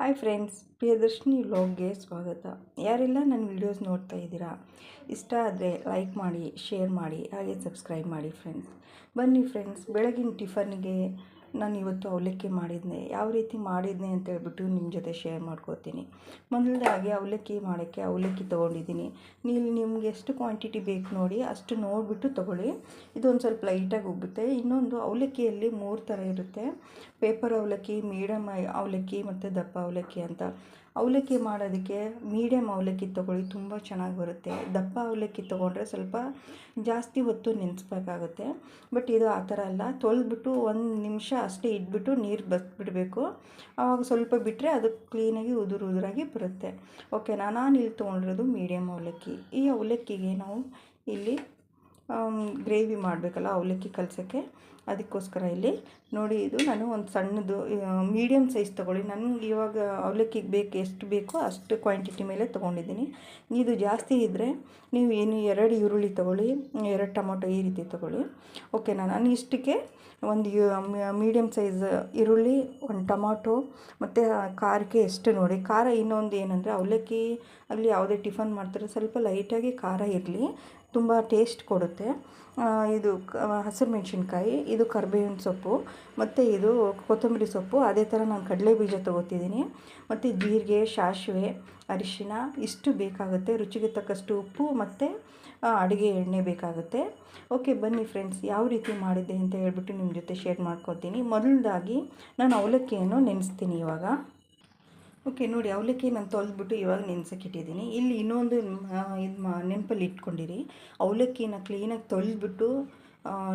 Hi friends, Priyadarshini ವ್ಲಾಗ್ಗೆ ಸ್ವಾಗತ. ಯಾರೆಲ್ಲ ನನ್ನ ವಿಡಿಯೋಸ್ ನೋಡ್ತಾ ಇದ್ದೀರಾ, ಇಷ್ಟ ಆದರೆ ಲೈಕ್ ಮಾಡಿ, ಶೇರ್ ಮಾಡಿ, ಹಾಗೆ ಸಬ್ಸ್ಕ್ರೈಬ್ ಮಾಡಿ ಫ್ರೆಂಡ್ಸ್. ಬನ್ನಿ ಫ್ರೆಂಡ್ಸ್, ಬೆಳಗಿನ ಟಿಫನ್ಗೆ ನಾನು ಇವತ್ತು ಅವಲಕ್ಕಿ ಮಾಡಿದ್ನೆ. ಯಾವ ರೀತಿ ಮಾಡಿದ್ನೆ ಅಂತ ಹೇಳ್ಬಿಟ್ಟು ನಿಮ್ಮ ಜೊತೆ ಶೇರ್ ಮಾಡ್ಕೋತೀನಿ. ಮೊದಲದಾಗಿ ಅವಲಕ್ಕಿ ಮಾಡೋಕ್ಕೆ ಅವಲಕ್ಕಿ ತೊಗೊಂಡಿದ್ದೀನಿ. ನೀವು ನಿಮ್ಗೆ ಎಷ್ಟು ಕ್ವಾಂಟಿಟಿ ಬೇಕು ನೋಡಿ ಅಷ್ಟು ನೋಡಿಬಿಟ್ಟು ತೊಗೊಳ್ಳಿ. ಇದೊಂದು ಸ್ವಲ್ಪ ಲೈಟಾಗಿ ಉಬ್ಬುತ್ತೆ ಇನ್ನೊಂದು ಅವಲಕ್ಕಿಯಲ್ಲಿ ಮೂರು ಥರ ಇರುತ್ತೆ. ಪೇಪರ್ ಅವಲಕ್ಕಿ ಮೀಡಿಯಮ್ ಅವಲಕ್ಕಿ ಮತ್ತು ದಪ್ಪ ಅವಲಕ್ಕಿ ಅಂತ. ಅವಲಕ್ಕಿ ಮಾಡೋದಕ್ಕೆ ಮೀಡಿಯಮ್ ಅವಲಕ್ಕಿ ತೊಗೊಳ್ಳಿ, ತುಂಬ ಚೆನ್ನಾಗಿ ಬರುತ್ತೆ. ದಪ್ಪ ಅವಲಕ್ಕಿ ತೊಗೊಂಡ್ರೆ ಸ್ವಲ್ಪ ಜಾಸ್ತಿ ಹೊತ್ತು ನೆನೆಸ್ಬೇಕಾಗುತ್ತೆ. ಬಟ್ ಇದು ಆ ಥರ ಅಲ್ಲ. ತೊಳೆದ್ಬಿಟ್ಟು ಒಂದು ನಿಮಿಷ ಅಷ್ಟೇ ಇಟ್ಬಿಟ್ಟು ನೀರು ಬಸ್ಬಿಡಬೇಕು. ಆವಾಗ ಸ್ವಲ್ಪ ಬಿಟ್ಟರೆ ಅದು ಕ್ಲೀನಾಗಿ ಉದುರು ಉದುರಾಗಿ ಬರುತ್ತೆ. ಓಕೆನಾ ನಾನು ಇಲ್ಲಿ ತೊಗೊಂಡಿರೋದು ಮೀಡಿಯಮ್ ಅವಲಕ್ಕಿ. ಈ ಅವಲಕ್ಕಿಗೆ ನಾವು ಇಲ್ಲಿ ಗ್ರೇವಿ ಮಾಡಬೇಕಲ್ಲ ಅವಲಕ್ಕಿ ಕಲಸೋಕ್ಕೆ. ಅದಕ್ಕೋಸ್ಕರ ಇಲ್ಲಿ ನೋಡಿ ಇದು ನಾನು ಒಂದು ಸಣ್ಣದು ಮೀಡಿಯಮ್ ಸೈಜ್ ತೊಗೊಳ್ಳಿ. ನನಗೆ ಇವಾಗ ಅವಲಕ್ಕಿಗೆ ಬೇಕು, ಎಷ್ಟು ಬೇಕೋ ಅಷ್ಟು ಕ್ವಾಂಟಿಟಿ ಮೇಲೆ ತೊಗೊಂಡಿದ್ದೀನಿ. ಇದು ಜಾಸ್ತಿ ಇದ್ದರೆ ನೀವು ಏನು ಎರಡು ಈರುಳ್ಳಿ ತೊಗೊಳ್ಳಿ, ಎರಡು ಟೊಮೊಟೊ ಈ ರೀತಿ ತೊಗೊಳ್ಳಿ. ಓಕೆ ನಾನು ಇಷ್ಟಕ್ಕೆ ಒಂದು ಮೀಡಿಯಮ್ ಸೈಜ್ ಈರುಳ್ಳಿ, ಒಂದು ಟೊಮೊಟೊ, ಮತ್ತು ಖಾರಕ್ಕೆ ಎಷ್ಟು ನೋಡಿ. ಖಾರ ಇನ್ನೊಂದು ಏನಂದರೆ ಅವಲಕ್ಕಿ ಅಲ್ಲಿ ಯಾವುದೇ ಟಿಫನ್ ಮಾಡ್ತಾರೆ, ಸ್ವಲ್ಪ ಲೈಟಾಗಿ ಖಾರ ಇರಲಿ. ತುಂಬ ಟೇಸ್ಟ್ ಕೊಡುತ್ತೆ. ಇದು ಹಸಿರು ಮೆಣಸಿನ್ಕಾಯಿ, ಇದು ಕರ್ಬೇವಿನ ಸೊಪ್ಪು, ಮತ್ತು ಇದು ಕೊತ್ತಂಬರಿ ಸೊಪ್ಪು. ಅದೇ ಥರ ನಾನು ಕಡಲೆ ಬೀಜ ತೊಗೋತಿದ್ದೀನಿ. ಮತ್ತು ಜೀರಿಗೆ ಸಾಸಿವೆ ಅರಿಶಿನ, ಇಷ್ಟು ಬೇಕಾಗುತ್ತೆ. ರುಚಿಗೆ ತಕ್ಕಷ್ಟು ಉಪ್ಪು ಮತ್ತು ಅಡುಗೆ ಎಣ್ಣೆ ಬೇಕಾಗುತ್ತೆ. ಓಕೆ, ಬನ್ನಿ ಫ್ರೆಂಡ್ಸ್, ಯಾವ ರೀತಿ ಮಾಡಿದ್ದೆ ಅಂತ ಹೇಳ್ಬಿಟ್ಟು ನಿಮ್ಮ ಜೊತೆ ಶೇರ್ ಮಾಡ್ಕೊತೀನಿ. ಮೊದಲದಾಗಿ ನಾನು ಅವಲಕ್ಕಿಯನ್ನು ನೆನೆಸ್ತೀನಿ ಇವಾಗ. ಓಕೆ ನೋಡಿ, ಅವಲಕ್ಕಿ ನಾನು ತೊಳೆದ್ಬಿಟ್ಟು ಇವಾಗ ನೆನೆಸಕ್ಕಿಟ್ಟಿದ್ದೀನಿ ಇಲ್ಲಿ ಇನ್ನೊಂದು ಇದು ಮಾ, ನೆನಪಲ್ಲಿ ಇಟ್ಕೊಂಡಿರಿ. ಅವಲಕ್ಕಿನ ಕ್ಲೀನಾಗಿ ತೊಳೆದ್ಬಿಟ್ಟು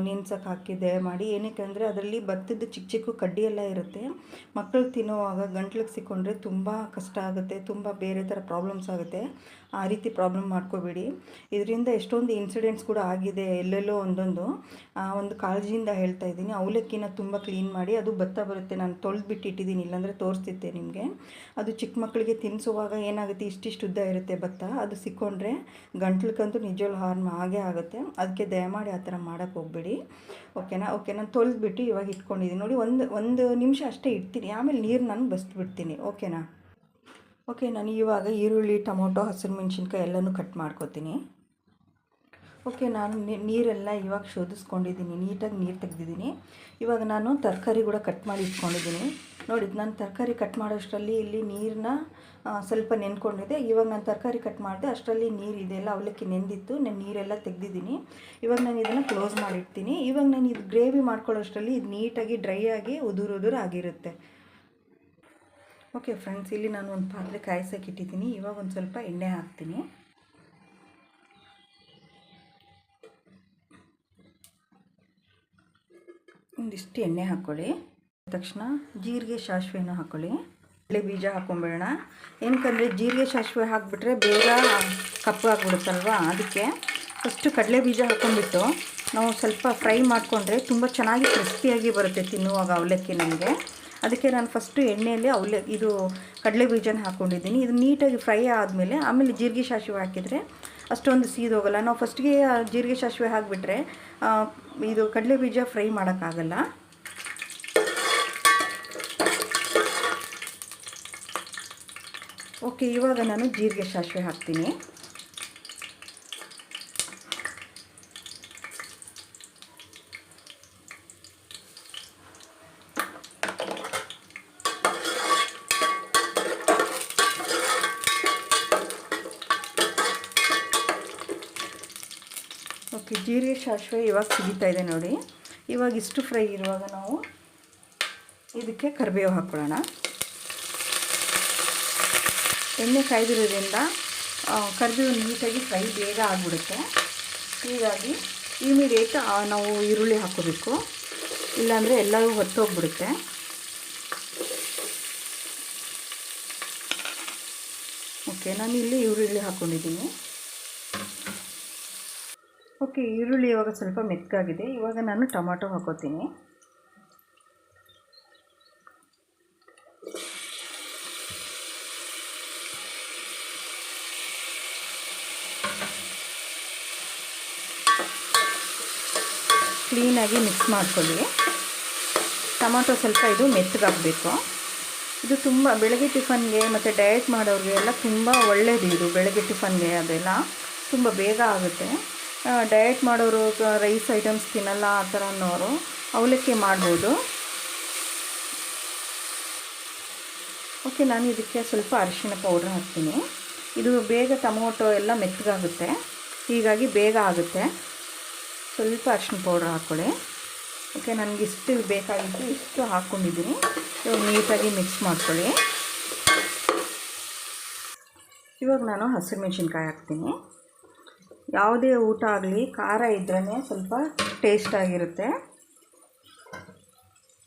ನೆನ್ಸಕ್ಕೆ ಹಾಕಿದೆ ಮಾಡಿ. ಏನಕ್ಕೆ ಅಂದರೆ ಅದರಲ್ಲಿ ಭತ್ತದ ಚಿಕ್ಕ ಚಿಕ್ಕ ಕಡ್ಡಿ ಎಲ್ಲ ಇರುತ್ತೆ. ಮಕ್ಕಳು ತಿನ್ನುವಾಗ ಗಂಟ್ಲಿಗೆ ಸಿಕ್ಕೊಂಡ್ರೆ ತುಂಬ ಕಷ್ಟ ಆಗುತ್ತೆ, ತುಂಬ ಬೇರೆ ಥರ ಪ್ರಾಬ್ಲಮ್ಸ್ ಆಗುತ್ತೆ. ಆ ರೀತಿ ಪ್ರಾಬ್ಲಮ್ ಮಾಡ್ಕೋಬೇಡಿ. ಇದರಿಂದ ಎಷ್ಟೊಂದು ಇನ್ಸಿಡೆಂಟ್ಸ್ ಕೂಡ ಆಗಿದೆ, ಎಲ್ಲೆಲ್ಲೋ ಒಂದೊಂದು. ಒಂದು ಕಾಳಜಿಯಿಂದ ಹೇಳ್ತಾ ಇದ್ದೀನಿ. ಅವಲಕ್ಕಿನ ತುಂಬ ಕ್ಲೀನ್ ಮಾಡಿ, ಅದು ಭತ್ತ ಬರುತ್ತೆ. ನಾನು ತೊಳೆದ್ಬಿಟ್ಟು ಇಟ್ಟಿದ್ದೀನಿ, ಇಲ್ಲಾಂದರೆ ತೋರಿಸ್ತಿದ್ದೆ ನಿಮಗೆ. ಅದು ಚಿಕ್ಕ ಮಕ್ಕಳಿಗೆ ತಿನ್ನಿಸುವಾಗ ಏನಾಗುತ್ತೆ, ಇಷ್ಟಿಷ್ಟು ಉದ್ದ ಇರುತ್ತೆ ಭತ್ತ ಅದು ಸಿಕ್ಕೊಂಡ್ರೆ ಗಂಟ್ಲಕ್ಕಂತೂ ನಿಜವಾಗ್ಲೂ ಹಾರ್ಮ್ ಆಗೇ ಆಗುತ್ತೆ. ಅದಕ್ಕೆ ದಯಮಾಡಿ ಆ ಥರ ಮಾಡೋಕ್ಕೆ ಹೋಗ್ಬೇಡಿ. ಓಕೆನಾ? ಓಕೆ, ನಾನು ತೊಳೆದ್ಬಿಟ್ಟು ಇವಾಗ ಇಟ್ಕೊಂಡಿದ್ದೀನಿ ನೋಡಿ, ಒಂದು ಒಂದು ನಿಮಿಷ ಅಷ್ಟೇ ಇಡ್ತೀನಿ. ಆಮೇಲೆ ನೀರು ನಾನು ಬಸ್ಬಿಡ್ತೀನಿ ಓಕೆನಾ? ಓಕೆ, ನಾನು ಇವಾಗ ಈರುಳ್ಳಿ, ಟೊಮೊಟೊ, ಹಸಿರು ಮೆಣಸಿನ್ಕಾಯಿ ಎಲ್ಲನೂ ಕಟ್ ಮಾಡ್ಕೊತೀನಿ. ಓಕೆ, ನಾನು ನೀರೆಲ್ಲ ಇವಾಗ ಶೋಧಿಸ್ಕೊಂಡಿದ್ದೀನಿ, ನೀಟಾಗಿ ನೀರು ತೆಗೆದಿದ್ದೀನಿ. ಇವಾಗ ನಾನು ತರಕಾರಿ ಕೂಡ ಕಟ್ ಮಾಡಿ ಇಟ್ಕೊಂಡಿದ್ದೀನಿ. ನೋಡಿ, ನಾನು ತರಕಾರಿ ಕಟ್ ಮಾಡೋಷ್ಟರಲ್ಲಿ ಇಲ್ಲಿ ನೀರನ್ನ ಸ್ವಲ್ಪ ನೆನ್ಕೊಂಡಿದ್ದೆ. ಇವಾಗ ನಾನು ತರಕಾರಿ ಕಟ್ ಮಾಡಿದೆ, ಅಷ್ಟರಲ್ಲಿ ನೀರು ಇದೆಲ್ಲ ಅವಲಕ್ಕಿ ನೆಂದಿತ್ತು, ನಾನು ನೀರೆಲ್ಲ ತೆಗೆದಿದ್ದೀನಿ. ಇವಾಗ ನಾನು ಇದನ್ನು ಕ್ಲೋಸ್ ಮಾಡಿಡ್ತೀನಿ. ಇವಾಗ ನಾನು ಇದು ಗ್ರೇವಿ ಮಾಡ್ಕೊಳ್ಳೋಷ್ಟರಲ್ಲಿ ಇದು ನೀಟಾಗಿ ಡ್ರೈ ಆಗಿ ಉದುರು ಉದುರು ಆಗಿರುತ್ತೆ. ಓಕೆ, ಫ್ರೆಂಡ್ಸ್, ಇಲ್ಲಿ ನಾನು ಒಂದು ಪಾತ್ರೆ ಕಾಯಿಸೋಕೆ ಇಟ್ಟಿದ್ದೀನಿ. ಇವಾಗ ಒಂದು ಸ್ವಲ್ಪ ಎಣ್ಣೆ ಹಾಕ್ತೀನಿ. ಒಂದಿಷ್ಟು ಎಣ್ಣೆ ಹಾಕ್ಕೊಳ್ಳಿ ತಕ್ಷಣ ಜೀರಿಗೆ ಸಾಸಿವೆನ ಹಾಕ್ಕೊಳ್ಳಿ ಕಡಲೆ ಬೀಜ ಹಾಕ್ಕೊಂಬಿಡೋಣ ಏನಕ್ಕಂದರೆ ಜೀರಿಗೆ ಸಾಸಿವೆ ಹಾಕಿಬಿಟ್ರೆ ಬೇಗ ಕಪ್ಪು ಹಾಕ್ಬಿಡುತ್ತಲ್ವ ಅದಕ್ಕೆ ಫಸ್ಟು ಕಡಲೆ ಬೀಜ ಹಾಕ್ಕೊಂಡ್ಬಿಟ್ಟು ನಾವು ಸ್ವಲ್ಪ ಫ್ರೈ ಮಾಡಿಕೊಂಡ್ರೆ ತುಂಬ ಚೆನ್ನಾಗಿ ಕ್ರಿಸ್ಪಿಯಾಗಿ ಬರುತ್ತೆ ತಿನ್ನುವಾಗ ಅವಲಕ್ಕಿ ನಮಗೆ. ಅದಕ್ಕೆ ನಾನು ಫಸ್ಟು ಎಣ್ಣೆಯಲ್ಲಿ ಅವಲೆ ಇದು ಕಡಲೆ ಬೀಜನ ಹಾಕ್ಕೊಂಡಿದ್ದೀನಿ ಇದು ನೀಟಾಗಿ ಫ್ರೈ ಆದಮೇಲೆ ಆಮೇಲೆ ಜೀರಿಗೆ ಸಾಸಿವೆ ಹಾಕಿದರೆ ಅಷ್ಟೊಂದು ಸೀದೋಗಲ್ಲ ನಾವು ಫಸ್ಟ್ಗೆ ಜೀರಿಗೆ ಸಾಸಿವೆ ಹಾಕಿಬಿಟ್ರೆ ಇದು ಕಡಲೆ ಬೀಜ ಫ್ರೈ ಮಾಡೋಕ್ಕಾಗಲ್ಲ. ಓಕೆ ಇವಾಗ ನಾನು ಜೀರಿಗೆ ಸಾಸಿವೆ ಹಾಕ್ತೀನಿ. ಜೀರಿಗೆ ಸಾಸಿವೆ ಇವಾಗ ಸಿಗಿತಾ ಇದೆ ನೋಡಿ. ಇವಾಗ ಇಷ್ಟು ಫ್ರೈ ಇರುವಾಗ ನಾವು ಇದಕ್ಕೆ ಕರಿಬೇವು ಹಾಕ್ಕೊಳ್ಳೋಣ. ಎಣ್ಣೆ ಕಾಯ್ದಿರೋದ್ರಿಂದ ಕರಿಬೇವು ನೀಟಾಗಿ ಫ್ರೈ ಬೇಗ ಆಗಿಬಿಡುತ್ತೆ. ಹೀಗಾಗಿ ಇಮಿಡಿಯೇಟ್ ನಾವು ಈರುಳ್ಳಿ ಹಾಕೋಬೇಕು. ಇಲ್ಲಾಂದರೆ ಎಲ್ಲವೂ ಹೊತ್ತೋಗ್ಬಿಡುತ್ತೆ. ಓಕೆ ನಾನು ಇಲ್ಲಿ ಈರುಳ್ಳಿ ಹಾಕ್ಕೊಂಡಿದ್ದೀನಿ ಓಕೆ ಈರುಳ್ಳಿ ಇವಾಗ ಸ್ವಲ್ಪ ಮೆತ್ತಗಾಗಿದೆ. ಇವಾಗ ನಾನು ಟೊಮಾಟೊ ಹಾಕೋತೀನಿ. ಕ್ಲೀನಾಗಿ ಮಿಕ್ಸ್ ಮಾಡ್ಕೊಳ್ಳಿ. ಟೊಮ್ಯಾಟೊ ಸ್ವಲ್ಪ ಇದು ಮೆತ್ತಗಾಗಬೇಕು. ಇದು ತುಂಬ ಬೆಳಗ್ಗೆ ಟಿಫನ್ಗೆ ಮತ್ತು ಡಯಟ್ ಮಾಡೋರಿಗೆ ಎಲ್ಲ ತುಂಬ ಒಳ್ಳೆಯದು ಇದು. ಬೆಳಗ್ಗೆ ಟಿಫನ್ಗೆ ಅದೆಲ್ಲ ತುಂಬ ಬೇಗ ಆಗುತ್ತೆ. ಡಯಟ್ ಮಾಡೋರು ರೈಸ್ ಐಟಮ್ಸ್ ತಿನ್ನಲ್ಲ ಆ ಥರ ಅನ್ನೋರು, ಅವಲಕ್ಕಿ ಮಾಡ್ಬೋದು. ಓಕೆ ನಾನು ಇದಕ್ಕೆ ಸ್ವಲ್ಪ ಅರಿಶಿನ ಪೌಡ್ರ್ ಹಾಕ್ತೀನಿ. ಇದು ಬೇಗ ಟೊಮೊಟೊ ಎಲ್ಲ ಮೆತ್ತಗಾಗುತ್ತೆ. ಹೀಗಾಗಿ ಬೇಗ ಆಗುತ್ತೆ. ಸ್ವಲ್ಪ ಅರಿಶಿನ ಪೌಡ್ರ್ ಹಾಕ್ಕೊಳ್ಳಿ. ಓಕೆ ನನಗೆ ಇಷ್ಟು ಬೇಕಾಗಿತ್ತು, ಇಷ್ಟು ಹಾಕ್ಕೊಂಡಿದ್ದೀನಿ. ಇವಾಗ ನೀಟಾಗಿ ಮಿಕ್ಸ್ ಮಾಡ್ಕೊಳ್ಳಿ. ಇವಾಗ ನಾನು ಹಸಿರು ಮೆಣಸಿನ್ಕಾಯಿ ಹಾಕ್ತೀನಿ. ಯಾವುದೇ ಊಟ ಆಗಲಿ, ಖಾರ ಇದ್ರೇ ಸ್ವಲ್ಪ ಟೇಸ್ಟಾಗಿರುತ್ತೆ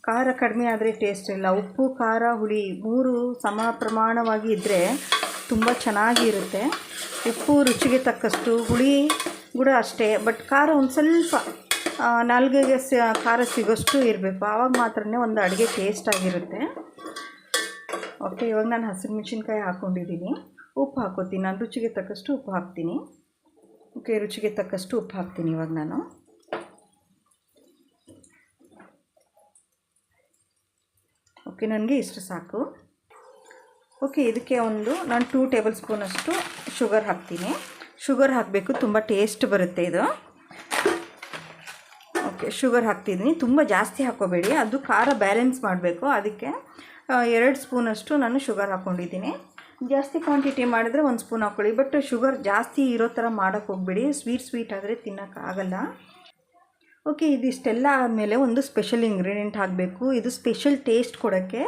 ಖಾರ ಕಡಿಮೆ ಆದರೆ ಟೇಸ್ಟ್ ಇಲ್ಲ. ಉಪ್ಪು, ಖಾರ, ಹುಳಿ ಮೂರು ಸಮ ಪ್ರಮಾಣವಾಗಿ ಇದ್ದರೆ ತುಂಬ ಚೆನ್ನಾಗಿರುತ್ತೆ. ಉಪ್ಪು ರುಚಿಗೆ ತಕ್ಕಷ್ಟು, ಹುಳಿ ಕೂಡ ಅಷ್ಟೇ. ಬಟ್ ಖಾರ ಒಂದು ಸ್ವಲ್ಪ ನಾಲ್ಗೆಗೆ ಖಾರ ಸಿಗೋಷ್ಟು ಇರಬೇಕು. ಆವಾಗ ಮಾತ್ರ ಒಂದು ಅಡುಗೆ ಟೇಸ್ಟಾಗಿರುತ್ತೆ ಓಕೆ ಇವಾಗ ನಾನು ಹಸಿರು ಮೆಣಸಿನ್ಕಾಯಿ ಹಾಕ್ಕೊಂಡಿದ್ದೀನಿ ಉಪ್ಪು ಹಾಕೋತೀನಿ. ನಾನು ರುಚಿಗೆ ತಕ್ಕಷ್ಟು ಉಪ್ಪು ಹಾಕ್ತೀನಿ. ಓಕೆ, ರುಚಿಗೆ ತಕ್ಕಷ್ಟು ಉಪ್ಪು ಹಾಕ್ತೀನಿ ಇವಾಗ ನಾನು. ಓಕೆ, ನನಗೆ ಇಷ್ಟು ಸಾಕು. ಓಕೆ, ಇದಕ್ಕೆ ಒಂದು, ನಾನು ಟೂ ಟೇಬಲ್ ಸ್ಪೂನಷ್ಟು ಶುಗರ್ ಹಾಕ್ತೀನಿ. ಶುಗರ್ ಹಾಕಬೇಕು, ತುಂಬ ಟೇಸ್ಟ್ ಬರುತ್ತೆ ಇದು. ಓಕೆ ಶುಗರ್ ಹಾಕ್ತಿದ್ದೀನಿ ತುಂಬ ಜಾಸ್ತಿ ಹಾಕೋಬೇಡಿ ಅದು ಖಾರ ಬ್ಯಾಲೆನ್ಸ್ ಮಾಡಬೇಕು. ಅದಕ್ಕೆ ಎರಡು ಸ್ಪೂನಷ್ಟು ನಾನು ಶುಗರ್ ಹಾಕ್ಕೊಂಡಿದ್ದೀನಿ ಜಾಸ್ತಿ ಕ್ವಾಂಟಿಟಿ ಮಾಡಿದ್ರೆ ಒಂದು ಸ್ಪೂನ್ ಹಾಕ್ಕೊಳ್ಳಿ ಬಟ್ ಶುಗರ್ ಜಾಸ್ತಿ ಇರೋ ಥರ ಮಾಡೋಕ್ಕೆ ಹೋಗ್ಬೇಡಿ. ಸ್ವೀಟ್ ಸ್ವೀಟ್ ಆದರೆ ತಿನ್ನೋಕ್ಕಾಗಲ್ಲ ಓಕೆ ಇದಿಷ್ಟೆಲ್ಲ ಆದಮೇಲೆ ಒಂದು ಸ್ಪೆಷಲ್ ಇಂಗ್ರೀಡಿಯೆಂಟ್ ಹಾಕಬೇಕು. ಇದು ಸ್ಪೆಷಲ್ ಟೇಸ್ಟ್ ಕೊಡೋಕ್ಕೆ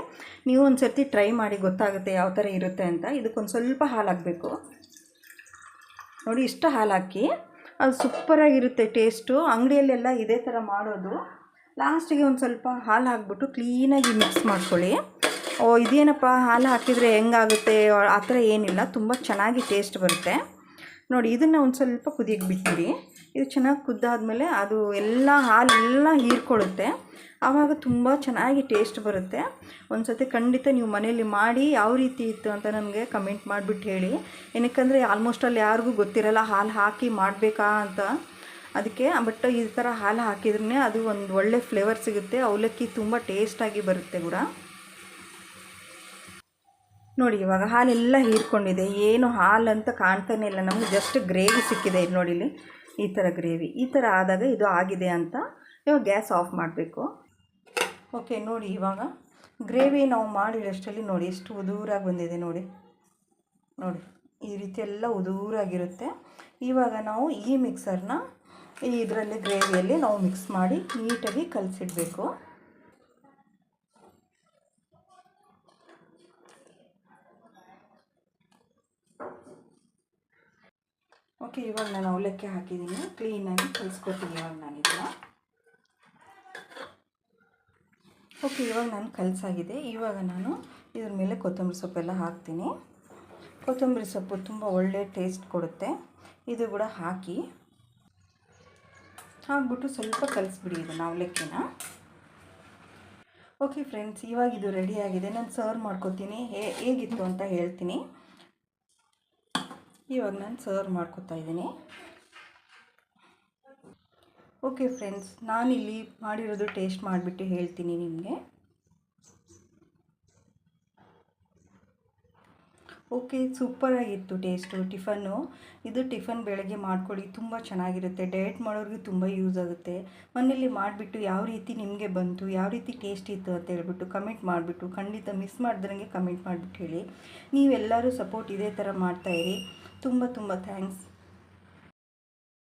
ನೀವು ಒಂದು ಸರ್ತಿ ಟ್ರೈ ಮಾಡಿ ಗೊತ್ತಾಗುತ್ತೆ ಯಾವ ಥರ ಇರುತ್ತೆ ಅಂತ. ಇದಕ್ಕೊಂದು ಸ್ವಲ್ಪ ಹಾಲು ಹಾಕಬೇಕು. ನೋಡಿ, ಇಷ್ಟು ಹಾಲು ಹಾಕಿ. ಅದು ಸೂಪರಾಗಿರುತ್ತೆ ಟೇಸ್ಟು ಅಂಗಡಿಯಲ್ಲೆಲ್ಲ ಇದೇ ಥರ ಮಾಡೋದು. ಲಾಸ್ಟಿಗೆ ಒಂದು ಸ್ವಲ್ಪ ಹಾಲು ಹಾಕ್ಬಿಟ್ಟು ಕ್ಲೀನಾಗಿ ಮಿಕ್ಸ್ ಮಾಡ್ಕೊಳ್ಳಿ. ಓ, ಇದೇನಪ್ಪ? ಹಾಲು ಹಾಕಿದರೆ ಹೆಂಗಾಗುತ್ತೆ? ಆ ಥರ ಏನಿಲ್ಲ. ತುಂಬ ಚೆನ್ನಾಗಿ ಟೇಸ್ಟ್ ಬರುತ್ತೆ. ನೋಡಿ, ಇದನ್ನು ಒಂದು ಸ್ವಲ್ಪ ಕುದಿಯಕ್ಕೆ ಬಿಟ್ಟಿರಿ ಇದು ಚೆನ್ನಾಗಿ ಕುದ್ದಾದಮೇಲೆ ಅದು ಎಲ್ಲ ಹಾಲೆಲ್ಲ ಹೀರ್ಕೊಳ್ಳುತ್ತೆ. ಆವಾಗ ತುಂಬ ಚೆನ್ನಾಗಿ ಟೇಸ್ಟ್ ಬರುತ್ತೆ. ಒಂದು ಸತಿ ಖಂಡಿತ ನೀವು ಮನೇಲಿ ಮಾಡಿ ಯಾವ ರೀತಿ ಇತ್ತು ಅಂತ ನನಗೆ ಕಮೆಂಟ್ ಮಾಡಿಬಿಟ್ಟು ಹೇಳಿ. ಏನಕ್ಕಂದರೆ ಆಲ್ಮೋಸ್ಟ್ ಅಲ್ಲಿ ಯಾರಿಗೂ ಗೊತ್ತಿರಲ್ಲ ಹಾಲು ಹಾಕಿ ಮಾಡಬೇಕಾ ಅಂತ. ಅದಕ್ಕೆ ಬಟ್ ಈ ಥರ ಹಾಲು ಹಾಕಿದ್ರೇ ಅದು ಒಂದು ಒಳ್ಳೆ ಫ್ಲೇವರ್ ಸಿಗುತ್ತೆ. ಅವಲಕ್ಕಿ ತುಂಬ ಟೇಸ್ಟಾಗಿ ಬರುತ್ತೆ ಕೂಡ. ನೋಡಿ, ಇವಾಗ ಹಾಲೆಲ್ಲ ಹೀರ್ಕೊಂಡಿದೆ. ಏನು ಹಾಲು ಅಂತ ಕಾಣ್ತಾನೆ ಇಲ್ಲ. ನಮಗೆ ಜಸ್ಟ್ ಗ್ರೇವಿ ಸಿಕ್ಕಿದೆ ಇದು ನೋಡಿ ಇಲ್ಲಿ ಈ ಥರ ಗ್ರೇವಿ ಈ ಥರ ಆದಾಗ ಇದು ಆಗಿದೆ ಅಂತ ಇವಾಗ ಗ್ಯಾಸ್ ಆಫ್ ಮಾಡಬೇಕು. ಓಕೆ ನೋಡಿ, ಇವಾಗ ಗ್ರೇವಿ ನಾವು ಮಾಡಿರೋಷ್ಟರಲ್ಲಿ ನೋಡಿ, ಎಷ್ಟು ಉದೂರಾಗಿ ಬಂದಿದೆ ನೋಡಿ. ನೋಡಿ, ಈ ರೀತಿ ಎಲ್ಲ ಉದೂರಾಗಿರುತ್ತೆ. ಇವಾಗ ನಾವು ಈ ಮಿಕ್ಸರ್ನ ಇದರಲ್ಲಿ ಗ್ರೇವಿಯಲ್ಲಿ ನಾವು ಮಿಕ್ಸ್ ಮಾಡಿ ನೀಟಾಗಿ ಕಲಸಿಡಬೇಕು. ಓಕೆ, ಇವಾಗ ನಾನು ಅವಲಕ್ಕಿ ಹಾಕಿದ್ದೀನಿ. ಕ್ಲೀನಾಗಿ ಕಲಿಸ್ಕೊತೀನಿ ಇವಾಗ ನಾನು ಇದನ್ನು. ಓಕೆ, ಇವಾಗ ನಾನು ಕಲಸಾಗಿದೆ. ಇವಾಗ ನಾನು ಇದ್ರ ಮೇಲೆ ಕೊತ್ತಂಬರಿ ಸೊಪ್ಪೆಲ್ಲ ಹಾಕ್ತೀನಿ. ಕೊತ್ತಂಬರಿ ಸೊಪ್ಪು ತುಂಬ ಒಳ್ಳೆ ಟೇಸ್ಟ್ ಕೊಡುತ್ತೆ. ಇದು ಕೂಡ ಹಾಕಿ. ಹಾಕ್ಬಿಟ್ಟು ಸ್ವಲ್ಪ ಕಲಿಸ್ಬಿಡಿ ಇದನ್ನು ಅವಲಕ್ಕಿನ. ಓಕೆ ಫ್ರೆಂಡ್ಸ್ ಇವಾಗ ಇದು ರೆಡಿಯಾಗಿದೆ ನಾನು ಸರ್ವ್ ಮಾಡ್ಕೊತೀನಿ. ಹೇಗಿತ್ತು ಅಂತ ಹೇಳ್ತೀನಿ. ಇವಾಗ ನಾನು ಸರ್ವ್ ಮಾಡ್ಕೊತಾ ಇದ್ದೀನಿ. ಓಕೆ ಫ್ರೆಂಡ್ಸ್ ನಾನಿಲ್ಲಿ ಮಾಡಿರೋದು ಟೇಸ್ಟ್ ಮಾಡಿಬಿಟ್ಟು ಹೇಳ್ತೀನಿ ನಿಮಗೆ. ಓಕೆ ಸೂಪರಾಗಿತ್ತು ಟೇಸ್ಟು ಟಿಫನ್ನು ಇದು ಟಿಫನ್ ಬೆಳಗ್ಗೆ ಮಾಡ್ಕೊಳ್ಳಿ, ತುಂಬ ಚೆನ್ನಾಗಿರುತ್ತೆ. ಡಯಟ್ ಮಾಡೋರಿಗೆ ತುಂಬ ಯೂಸ್ ಆಗುತ್ತೆ. ಮನೇಲಿ ಮಾಡಿಬಿಟ್ಟು ಯಾವ ರೀತಿ ನಿಮಗೆ ಬಂತು, ಯಾವ ರೀತಿ ಟೇಸ್ಟ್ ಇತ್ತು ಅಂತ ಹೇಳ್ಬಿಟ್ಟು ಕಮೆಂಟ್ ಮಾಡಿಬಿಟ್ಟು, ಖಂಡಿತ ಮಿಸ್ ಮಾಡಿದ್ರಂಗೆ ಕಮೆಂಟ್ ಮಾಡಿಬಿಟ್ಟು ಹೇಳಿ. ನೀವೆಲ್ಲರೂ ಸಪೋರ್ಟ್ ಇದೇ ಥರ ಮಾಡ್ತಾಯಿರಿ ತುಂಬ ತುಂಬ ಥ್ಯಾಂಕ್ಸ್.